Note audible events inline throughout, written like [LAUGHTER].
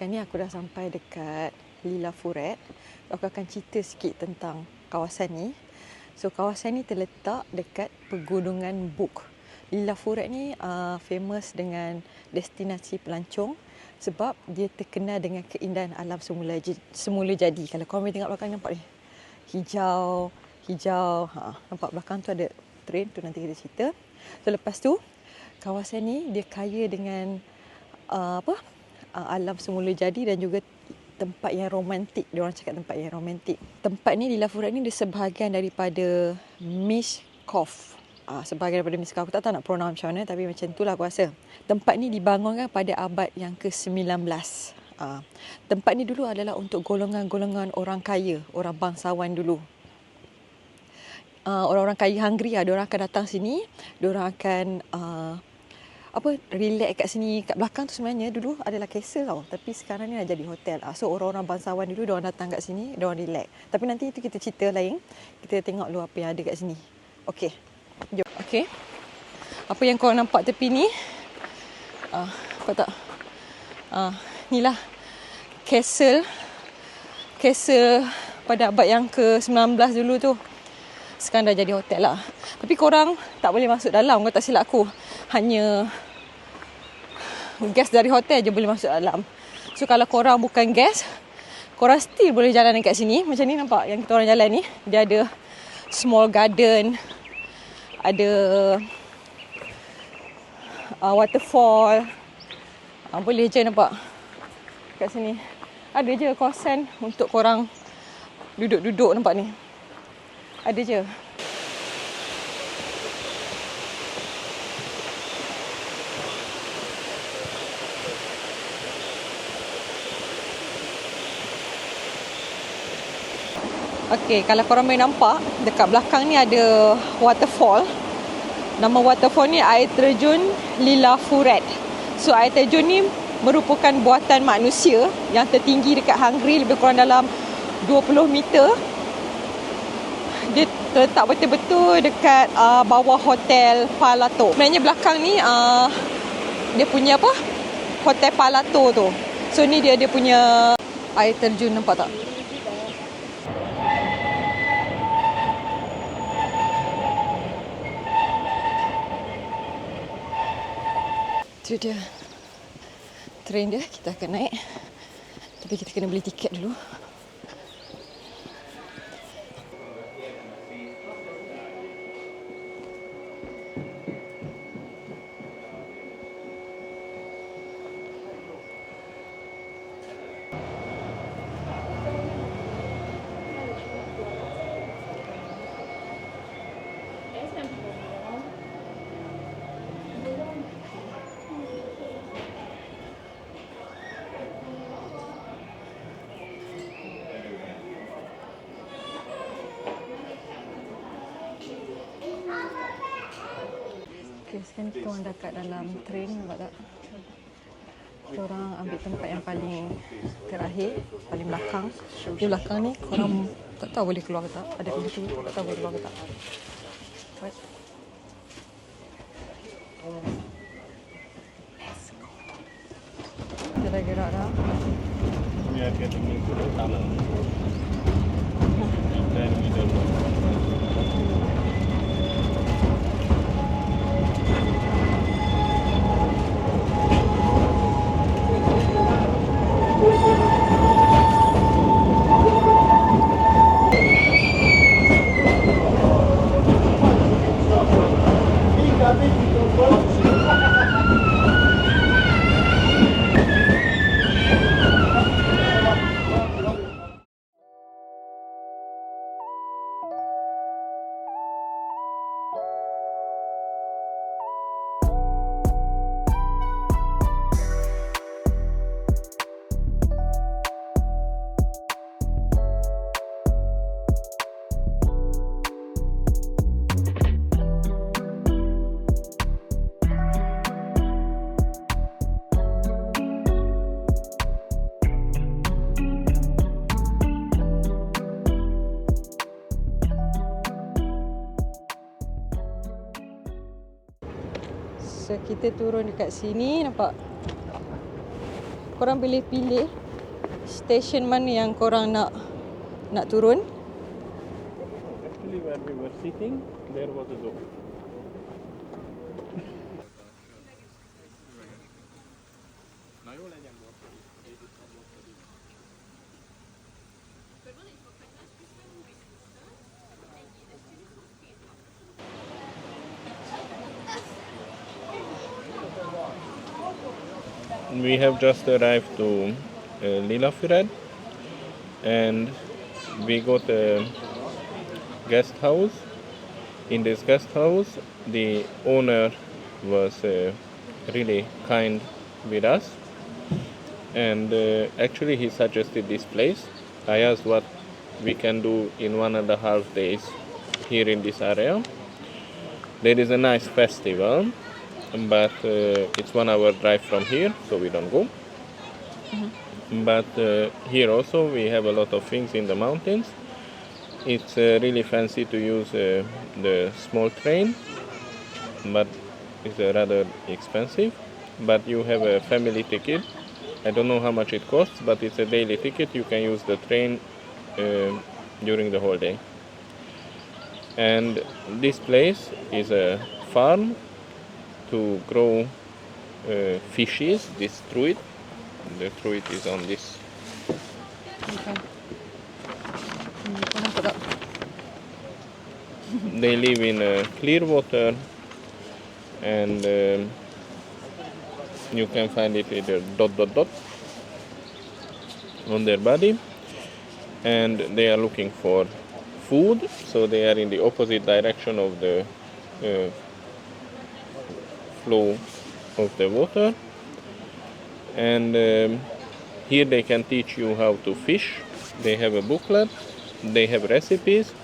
sekarang ni aku dah sampai dekat Lila Furet. Aku akan cerita sikit tentang kawasan ni. So kawasan ni terletak dekat Pegunungan Buk. Lila Furet ni uh, famous dengan destinasi pelancong sebab dia terkenal dengan keindahan alam semula semula jadi. Kalau kau boleh tengok belakang nampak ni. Hijau, hijau. Ha, nampak belakang tu ada train tu nanti kita cerita. So lepas tu kawasan ni dia kaya dengan uh, apa? Uh, alam semula jadi dan juga tempat yang romantik. Dia orang cakap tempat yang romantik. Tempat ni di Lafurat ni dia sebahagian daripada Mishkov. Ah, sebahagian daripada Mishkov. Aku tak tahu nak pronounce macam mana tapi macam itulah aku rasa. Tempat ni dibangunkan pada abad yang ke-19. Ah, tempat ni dulu adalah untuk golongan-golongan orang kaya, orang bangsawan dulu. Uh, orang-orang kaya hungry lah. Diorang akan datang sini. Diorang akan uh, apa relax kat sini kat belakang tu sebenarnya dulu adalah castle tau. Tapi sekarang ni dah jadi hotel. Ah so orang-orang bangsawan dulu dia orang datang kat sini dia orang relax. Tapi nanti itu kita cerita lain. Kita tengok dulu apa yang ada kat sini. Okey. Jom. Okey. Apa yang kau nampak tepi ni? Ah kau tak? Ah inilah castle. Castle pada abad yang ke-19 dulu tu. Sekarang dah jadi hotel lah. Tapi korang tak boleh masuk dalam kau tak silap aku. Hanya guest dari hotel je boleh masuk dalam. So kalau korang bukan guest, korang still boleh jalan dekat sini. Macam ni nampak yang kita orang jalan ni. Dia ada small garden. Ada uh, waterfall. Uh, boleh je nampak kat sini. Ada je kawasan untuk korang duduk-duduk nampak ni. Ada je. Okey, kalau korang boleh nampak, dekat belakang ni ada waterfall. Nama waterfall ni air terjun Lila Furet. So air terjun ni merupakan buatan manusia yang tertinggi dekat Hungary lebih kurang dalam 20 meter dia terletak betul-betul dekat uh, bawah hotel Palato. Sebenarnya belakang ni uh, dia punya apa? Hotel Palato tu. So ni dia dia punya air terjun nampak tak? Tu dia train dia kita akan naik. Tapi kita kena beli tiket dulu. Okay, sekarang kita orang dekat dalam train nampak tak? Kita orang ambil tempat yang paling terakhir, paling belakang. Di belakang ni korang tak tahu boleh keluar ke tak? Ada pintu, tak tahu boleh keluar ke tak? What? Kita dah gerak dah. We are getting into the tunnel. Then Amen. So kita turun dekat sini nampak korang boleh pilih stesen mana yang korang nak nak turun. Actually, where we were sitting, there was a door. We have just arrived to uh, Lillafjord and we got a guest house. In this guest house, the owner was uh, really kind with us, and uh, actually he suggested this place. I asked what we can do in one and a half days here in this area. There is a nice festival, but uh, it's one hour drive from here, so we don't go. But uh, here also we have a lot of things in the mountains. It's uh, really fancy to use uh, the small train, but it's uh, rather expensive. But you have a family ticket. I don't know how much it costs, but it's a daily ticket. You can use the train uh, during the whole day. And this place is a farm to grow uh, fishes. This truit, the truit is on this Okay. They live in uh, clear water and um, you can find it with a dot dot dot on their body and they are looking for food so they are in the opposite direction of the uh, flow of the water and um, here they can teach you how to fish they have a booklet they have recipes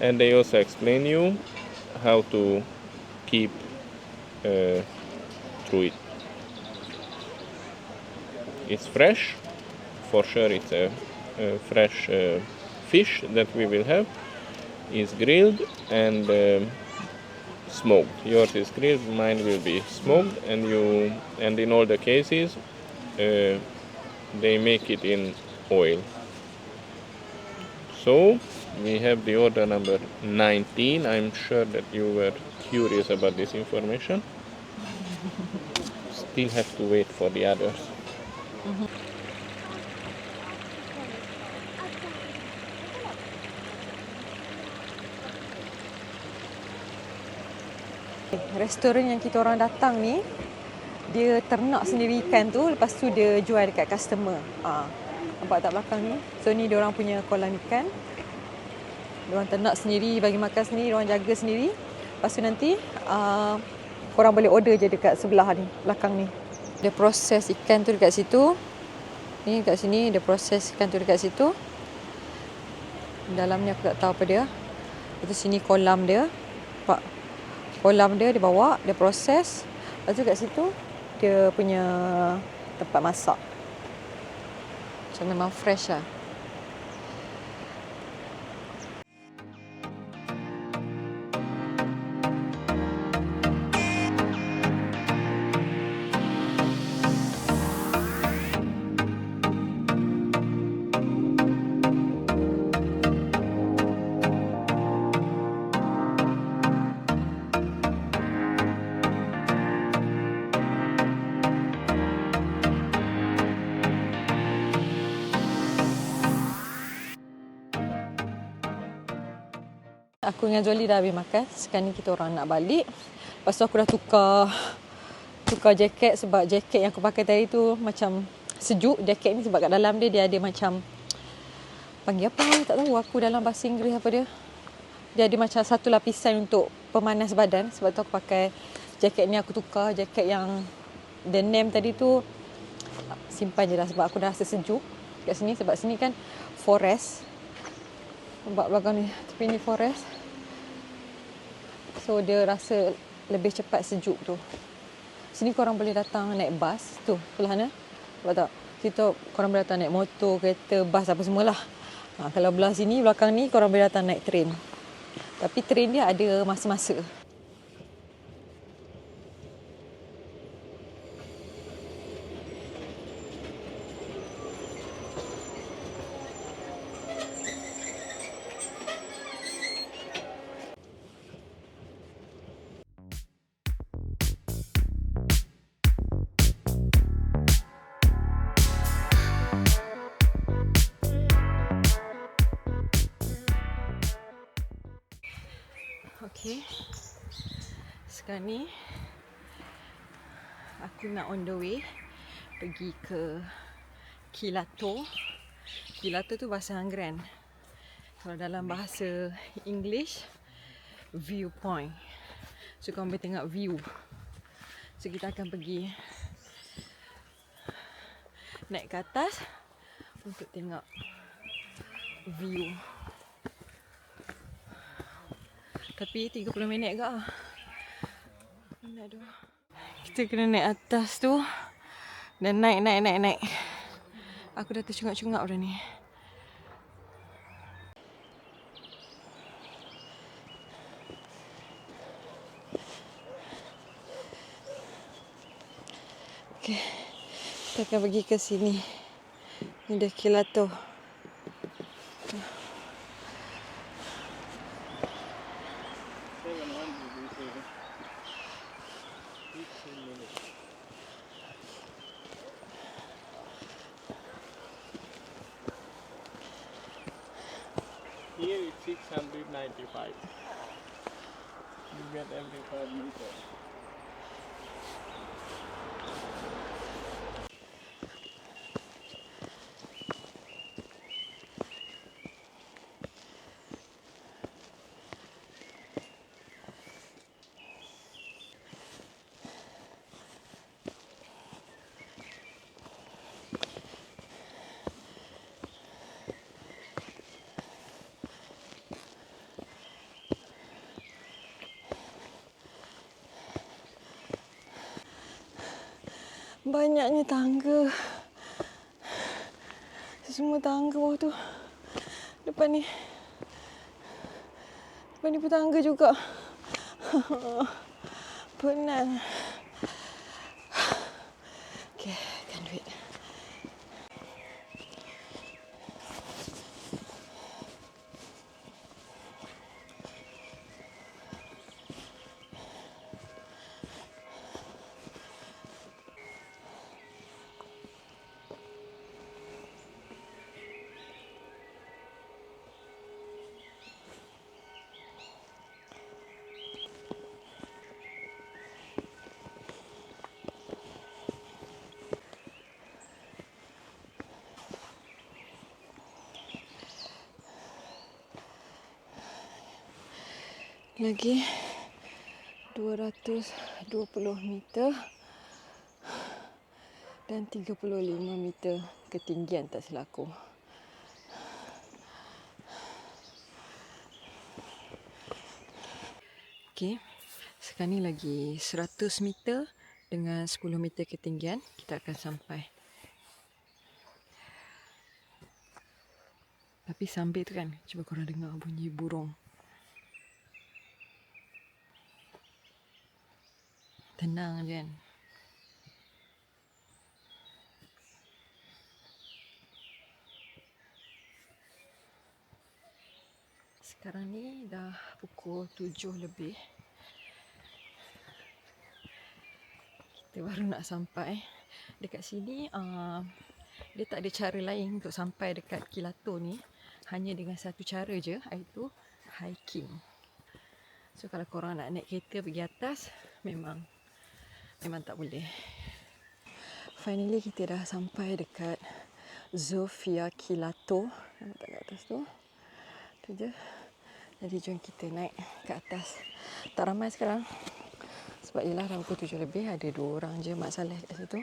and they also explain you how to keep uh, through it. It's fresh, for sure. It's a, a fresh uh, fish that we will have. Is grilled and um smoked. Yours is grilled, mine will be smoked, and you and in all the cases, uh, they make it in oil. So we have the order number 19. I'm sure that you were curious about this information. Still have to wait for the others. Restoran yang kita orang datang ni dia ternak sendiri ikan tu lepas tu dia jual dekat customer. Ha. Nampak tak belakang ni? So ni dia orang punya kolam ikan. Dia orang ternak sendiri, bagi makan sendiri, dia orang jaga sendiri. Lepas tu nanti uh, korang boleh order je dekat sebelah ni, belakang ni. Dia proses ikan tu dekat situ. Ni dekat sini dia proses ikan tu dekat situ. Dalam ni aku tak tahu apa dia. Lepas tu sini kolam dia. Kolam dia dia bawa, dia proses. Lepas tu kat situ dia punya tempat masak. Macam memang fresh lah. Aku dengan Zoli dah habis makan. Sekarang ni kita orang nak balik. Lepas tu aku dah tukar tukar jaket sebab jaket yang aku pakai tadi tu macam sejuk. Jaket ni sebab kat dalam dia dia ada macam panggil apa tak tahu aku dalam bahasa Inggeris apa dia. Dia ada macam satu lapisan untuk pemanas badan sebab tu aku pakai jaket ni aku tukar jaket yang denim tadi tu simpan je lah sebab aku dah rasa sejuk kat sini sebab sini kan forest nampak belakang ni tepi ni forest so dia rasa lebih cepat sejuk tu. Sini korang boleh datang naik bas. Tu belah mana nampak tak? Situ korang boleh datang naik motor kereta bas apa semualah. Ha, kalau belah sini belakang ni korang boleh datang naik train. Tapi train dia ada masa-masa sekarang ni aku nak on the way pergi ke Kilato. Kilato tu bahasa Anggeran. Kalau dalam bahasa English, viewpoint. So kau boleh tengok view. So kita akan pergi naik ke atas untuk tengok view. Tapi 30 minit ke ah. Tu? Kita kena naik atas tu. Dan naik, naik, naik, naik. Aku dah tercungap-cungap dah ni. Okay. Kita akan pergi ke sini. Ni dah kilato. Banyaknya tangga. Semua tangga bawah tu. Depan ni. Depan ni pun tangga juga. [LAUGHS] Penat. Lagi 220 meter dan 35 meter ketinggian tak silap aku. Okey. Sekarang ni lagi 100 meter dengan 10 meter ketinggian kita akan sampai. Tapi sambil tu kan, cuba korang dengar bunyi burung. Tenang je kan. Sekarang ni dah pukul tujuh lebih. Kita baru nak sampai. Dekat sini uh, dia tak ada cara lain untuk sampai dekat Kilato ni. Hanya dengan satu cara je iaitu hiking. So kalau korang nak naik kereta pergi atas memang memang tak boleh. Finally kita dah sampai dekat Zofia Kilato. Nampak kat atas tu. Tu je. Jadi jom kita naik ke atas. Tak ramai sekarang. Sebab ialah dah pukul tujuh lebih. Ada dua orang je Mak Saleh kat situ.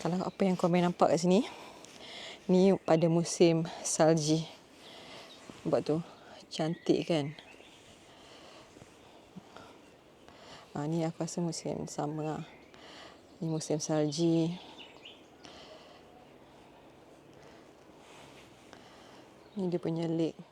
Kalau apa yang boleh nampak kat sini, ni pada musim salji. Nampak tu, cantik kan? Ha, ni aku rasa musim sama lah. Ni musim salji. Ni dia punya lake.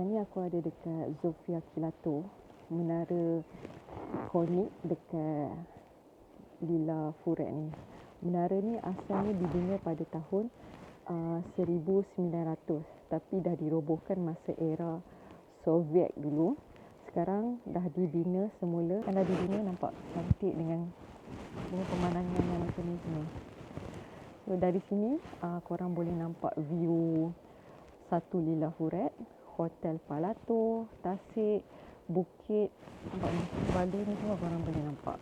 Ni aku ada dekat Zofia Kilato, menara konik dekat Lila Furet ni. Menara ni asalnya dibina pada tahun uh, 1900 tapi dah dirobohkan masa era Soviet dulu. Sekarang dah dibina semula. Kan dah dibina nampak cantik dengan dengan pemandangan yang macam ni semua. So dari sini uh, korang boleh nampak view satu Lila Furet, Hotel Palato, Tasik, Bukit, nampak ni, Balu ni semua korang boleh nampak.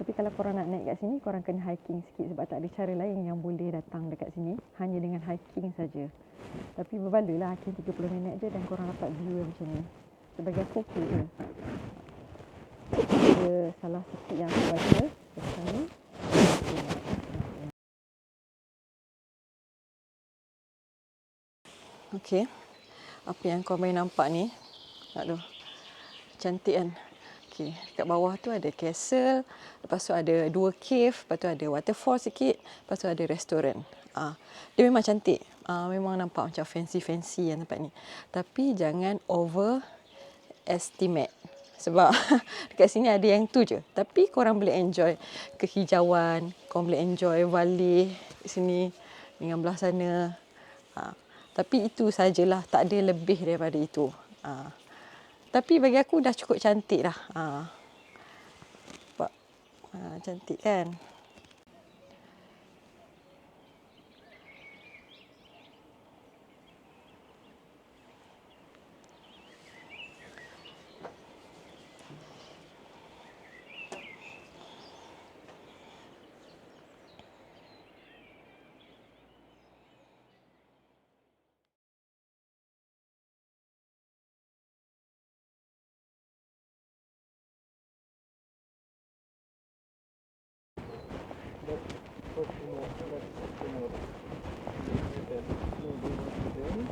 Tapi kalau korang nak naik kat sini, korang kena hiking sikit sebab tak ada cara lain yang boleh datang dekat sini. Hanya dengan hiking saja. Tapi berbaloi lah hiking 30 minit je dan korang dapat view macam ni. Sebagai aku okey je. Ada salah sikit yang aku baca dekat ni. Okey. Apa yang kau boleh nampak ni? Aduh. Cantik kan? Okey, dekat bawah tu ada castle, lepas tu ada dua cave, lepas tu ada waterfall sikit, lepas tu ada restoran. Ah, dia memang cantik. Ah, memang nampak macam fancy-fancy yang tempat ni. Tapi jangan over estimate. Sebab [LAUGHS] dekat sini ada yang tu je. Tapi korang boleh enjoy kehijauan, korang boleh enjoy valley sini dengan belah sana. Ha. Tapi itu sajalah, tak ada lebih daripada itu. Ha. Tapi bagi aku dah cukup cantik dah. Ha. Nampak? Ha, cantik kan? Тобто, ну,